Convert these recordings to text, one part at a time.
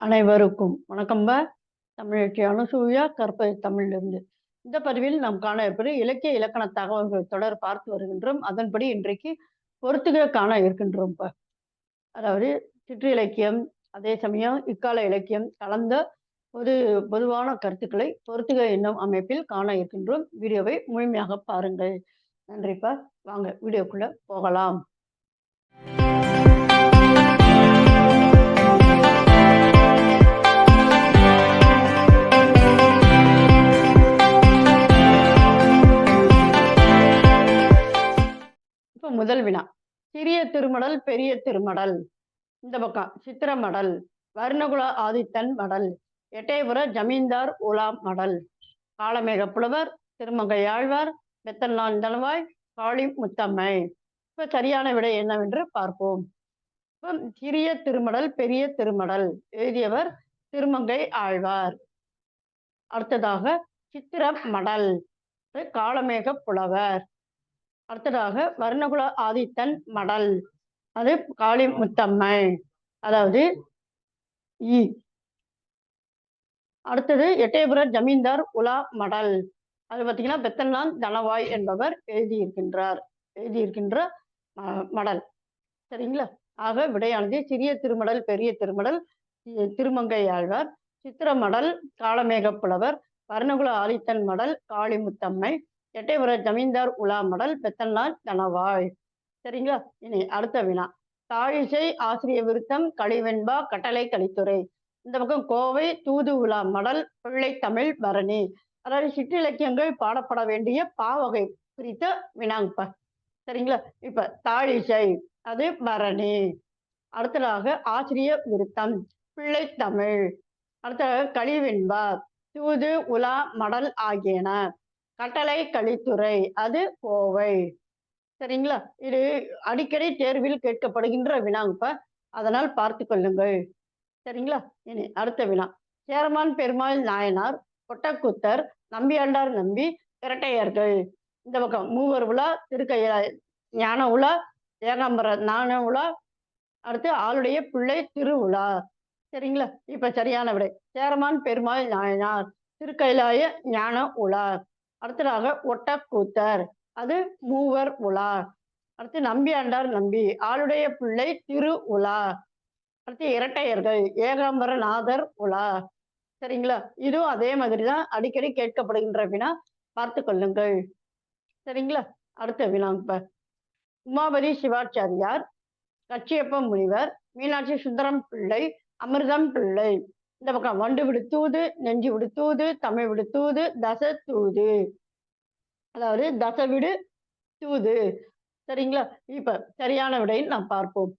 அனைவருக்கும் வணக்கம்ப தமிழச்சி அனுசூயா கற்பது தமிழிலிருந்து. இந்த பதிவில் நாம் காண இருப்பது இலக்கிய இலக்கண தகவல்கள் தொடர் பார்த்து வருகின்றோம். அதன்படி இன்றைக்கு பொறுத்துக காண இருக்கின்றோம் அதாவது அதாவது சிற்றிலக்கியம் அதே சமயம் இக்கால இலக்கியம் கலந்த ஒரு பொதுவான கருத்துக்களை பொறுத்துக என்னும் அமைப்பில் காண இருக்கின்றோம். வீடியோவை முழுமையாக பாருங்கள். நன்றிப்பா வாங்க வீடியோக்குள்ள போகலாம். திருமடல் பெரிய திருமடல். இந்த பக்கம் சித்திரமடல் வர்ணகுல ஆதித்தன் மடல் எட்டயபுர ஜமீன்தார் உலா மடல். காளமேக புலவர் திருமங்கையாழ்வார் பெத்தன்னான் தனவாய் காளி முத்தம்மை. இப்ப சரியான விடை என்னவென்று பார்ப்போம். இப்போ சிறிய திருமடல் பெரிய திருமடல் எழுதியவர் திருமங்கை ஆழ்வார். அடுத்ததாக சித்திர மடல் காளமேக புலவர். அடுத்ததாக வர்ணகுல ஆதித்தன் மடல். அது காளி முத்தம்மை. அதாவது இ. அடுத்தது எட்டயபுர ஜமீன்தார் உலா மடல். அது பார்த்தீங்கன்னா பெத்தன்னான் தனவாய் என்பவர் எழுதியிருக்கின்றார். எழுதியிருக்கின்ற மடல். சரிங்களா? ஆக விடையானது சிறிய திருமடல் பெரிய திருமடல் திருமங்கை ஆழ்வார். சித்திரமடல் காளமேக புலவர் வர்ணகுல ஆதித்தன் மடல் காளிமுத்தம்மை எட்டயபுர ஜமீன்தார் உலா மடல் பெத்தன்னான் தனவாய். சரிங்களா? இனி அடுத்த வினா. தாழிசை ஆசிரிய விருத்தம் கலிவெண்பா கட்டளை கலித்துறை இந்த பக்கம் கோவை தூது உலா மடல் பிள்ளை தமிழ் பரணி. அதாவது சிற்றிலக்கியங்கள் பாடப்பட வேண்டிய பாவகை குறித்த வினாங்கப்பா. சரிங்களா? இப்ப தாழிசை அது பரணி. அடுத்ததாக ஆசிரிய விருத்தம் பிள்ளை தமிழ். அடுத்ததாக கலிவெண்பா தூது உலா மடல் ஆகியன. கட்டளை கலித்துறை அது கோவை. சரிங்களா? இது அடிக்கடி தேர்வில் கேட்கப்படுகின்ற வினாங்கப்ப அதனால் பார்த்து கொள்ளுங்கள். சரிங்களா? இனி அடுத்த வினா. சேரமான் பெருமாள் நாயனார் கொட்டக்குத்தர் நம்பியாண்டார் நம்பி இரட்டையர்கள். இந்த பக்கம் மூவர் உலா திருக்கைய ஞான உலா ஏகாம்பர ஞான உலா அடுத்து ஆளுடைய பிள்ளை திரு உலா. சரிங்களா? இப்ப சரியான விடை. சேரமான் பெருமாள் நாயனார் திருக்கைலாய ஞான உலா. அடுத்ததாக ஒட்டக்கூத்தர். அது மூவர் உலா. அடுத்து நம்பியாண்டார் நம்பி ஆளுடைய பிள்ளை திரு உலா. அடுத்து இரட்டையர்கள் ஏகாம்பரநாதர் உலா. சரிங்களா? இதுவும் அதே மாதிரி தான் அடிக்கடி கேட்கப்படுகின்ற வினா. பார்த்து கொள்ளுங்கள். சரிங்களா? அடுத்த வினா இப்ப. உமாபதி சிவாச்சாரியார் கச்சியப்ப முனிவர் மீனாட்சி சுந்தரம் பிள்ளை அமிர்தம் பிள்ளை. இந்த பக்கம் வண்டு விடுத்தூது நெஞ்சு விடுத்தூது தமிழ் விடுத்தூது தச தூது. அதாவது தசவிடு தூது. சரிங்களா? இப்ப சரியான விடையில் நாம் பார்ப்போம்.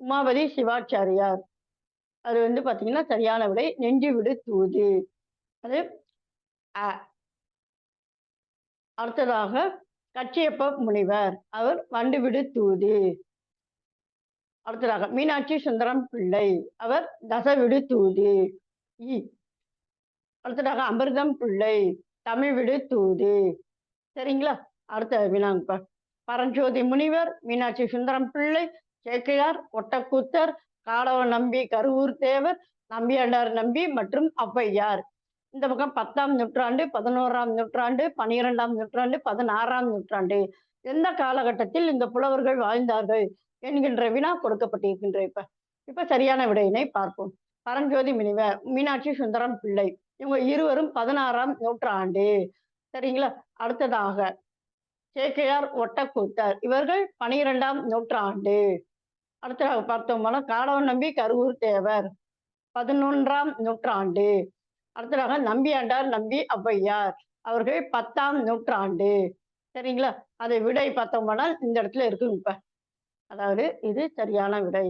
உமாபதி சிவாச்சாரியார். அது வந்து பாத்தீங்கன்னா சரியான விடை நெஞ்சு விடு தூது. அது அடுத்ததாக கச்சியப்ப முனிவர். அவர் வண்டு விடு தூது. அடுத்ததாக மீனாட்சி சுந்தரம் பிள்ளை. அவர் தசவிடு தூது. இ அடுத்ததாக அமிர்தம் பிள்ளை. தமிழ் விடு தூது. சரிங்களா? அடுத்த வினாங்க பரஞ்சோதி முனிவர் மீனாட்சி சுந்தரம் பிள்ளை சேக்கிழார் ஒட்டக்கூத்தர் காடவ நம்பி கருவூர் தேவர் நம்பியாண்டார் நம்பி மற்றும் ஔவையார். இந்த பக்கம் பத்தாம் நூற்றாண்டு பதினோராம் நூற்றாண்டு பனிரெண்டாம் நூற்றாண்டு பதினாறாம் நூற்றாண்டு. எந்த காலகட்டத்தில் இந்த புலவர்கள் வாழ்ந்தார்கள் என்கின்ற வினா கொடுக்கப்பட்டிருக்கின்ற இப்ப. இப்ப சரியான விடையினை பார்ப்போம். பரஞ்சோதி முனிவர் மீனாட்சி சுந்தரம் பிள்ளை. இவங்க இருவரும் பதினாறாம் நூற்றாண்டு. சரிங்களா? அடுத்ததாக சேக்கிழார் ஒட்டக்கூத்தர். இவர்கள் பனிரெண்டாம் நூற்றாண்டு. அடுத்ததாக பார்த்தோம்னா காடவன் நம்பி கருவூர் தேவர் பதினொன்றாம் நூற்றாண்டு. அடுத்ததாக நம்பியாண்டார் நம்பி ஔவையார். அவர்கள் பத்தாம் நூற்றாண்டு. சரிங்களா? அதை விடை பார்த்தோம்னா இந்த இடத்துல இருக்குங்க இப்ப. அதாவது இது சரியான விடை.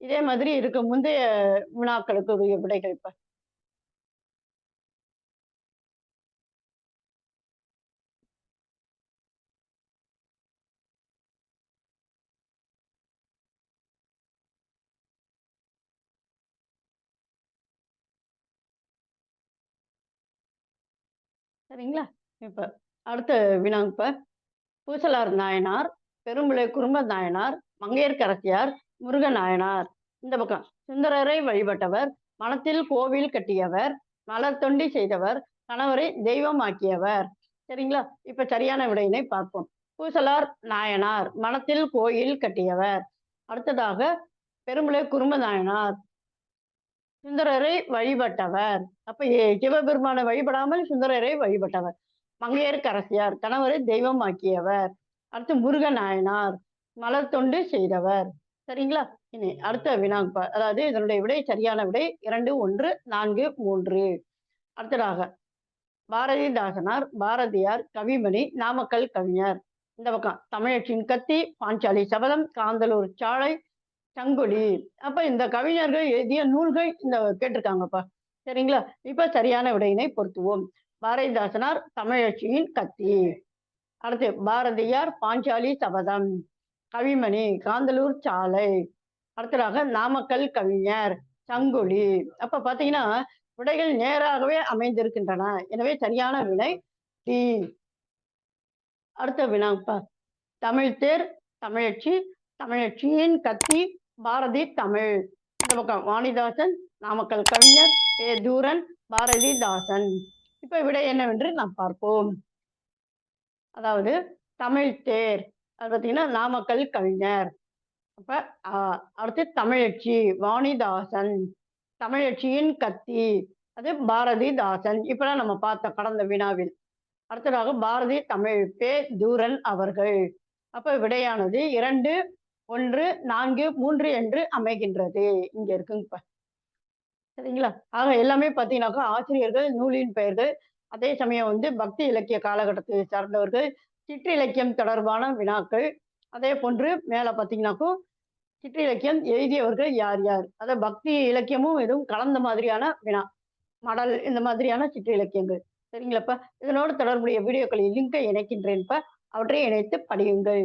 இதே மாதிரி இருக்கு முந்தைய வினாக்களுக்கு உரிய விடைகள் இப்ப. சரிங்களா? இப்ப அடுத்த வினாங்க பூசலார் நாயனார் பெரும்புலை குறும்ப நாயனார் மங்கையர்கரசியார் முருக நாயனார். இந்த பக்கம் சுந்தரரை வழிபட்டவர் மனத்தில் கோவில் கட்டியவர் மலர் தொண்டி செய்தவர் கணவரை தெய்வமாக்கியவர். சரிங்களா? இப்ப சரியான விடையினை பார்ப்போம். பூசலார் நாயனார் மனத்தில் கோயில் கட்டியவர். அடுத்ததாக பெருமலை குறும்ப நாயனார் சுந்தரரை வழிபட்டவர். அப்ப சிவபெருமானை வழிபடாமல் சுந்தரரை வழிபட்டவர். மங்கையர்க்கரசியார் கணவரை தெய்வமாக்கியவர் அடுத்து முருகநாயனார் மலர் தொண்டு செய்தவர். சரிங்களா? இனி அடுத்த வினா அதாவது இதனுடைய விடை சரியான விடை இரண்டு ஒன்று நான்கு மூன்று. அடுத்ததாக பாரதிதாசனார் பாரதியார் கவிமணி நாமக்கல் கவிஞர். இந்த பக்கம் தமிழச்சின் கத்தி பாஞ்சாலி சபதம் காந்தலூர் சாலை சங்குலி அப்ப இந்த கவிஞர்கள் எழுதிய நூல்கள் இந்த கேட்டிருக்காங்கப்பா. சரிங்களா? இப்ப சரியான விடையினை பொருத்துவோம். பாரதிதாசனார் தமிழச்சியின் கத்தி. அடுத்து பாரதியார் பாஞ்சாலி சபதம். கவிமணி காந்தலூர் சாலை. அடுத்ததாக நாமக்கல் கவிஞர் சங்குலி அப்ப பாத்தீங்கன்னா விடைகள் நேராகவே அமைந்திருக்கின்றன. எனவே சரியான விடை டி. அடுத்த வினாப்பா தமிழ்தேர் தமிழச்சி தமிழச்சியின் கத்தி பாரதி தமிழ். இந்த பக்கம் வாணிதாசன் நாமக்கல் கவிஞர் ஏ தூரன் பாரதிதாசன். இப்ப விடை என்னவென்று நாம் பார்ப்போம். அதாவது தமிழ் தேர். அது பார்த்தீங்கன்னா நாமக்கல் கவிஞர். அப்ப அடுத்து தமிழச்சி வாணிதாசன். தமிழச்சியின் கத்தி அது பாரதிதாசன். இப்பெல்லாம் நம்ம பார்த்த கடந்த வினாவில். அடுத்ததாக பாரதி தமிழ் பே தூரன் அவர்கள். அப்ப விடையானது இரண்டு ஒன்று நான்கு மூன்று என்று அமைகின்றது. இங்க இருக்குங்கப்ப சரிங்களா? ஆக எல்லாமே பார்த்தீங்கன்னாக்கா ஆசிரியர்கள் நூலின் பெயர்கள் அதே சமயம் வந்து பக்தி இலக்கிய காலகட்டத்தை சார்ந்தவர்கள் சிற்றிலக்கியம் தொடர்பான வினாக்கள் அதே போன்று மேல பார்த்தீங்கன்னாக்கும் சிற்றிலக்கியம் எழுதியவர்கள் யார் யார்? அதாவது பக்தி இலக்கியமும் எதுவும் கலந்த மாதிரியான வினா மடல் இந்த மாதிரியான சிற்றிலக்கியங்கள் சரிங்களாப்பா இதனோடு தொடர்புடைய வீடியோக்களின் லிங்கை இணைக்கின்றேன்ப்பா அவற்றை இணைத்து படியுங்கள்.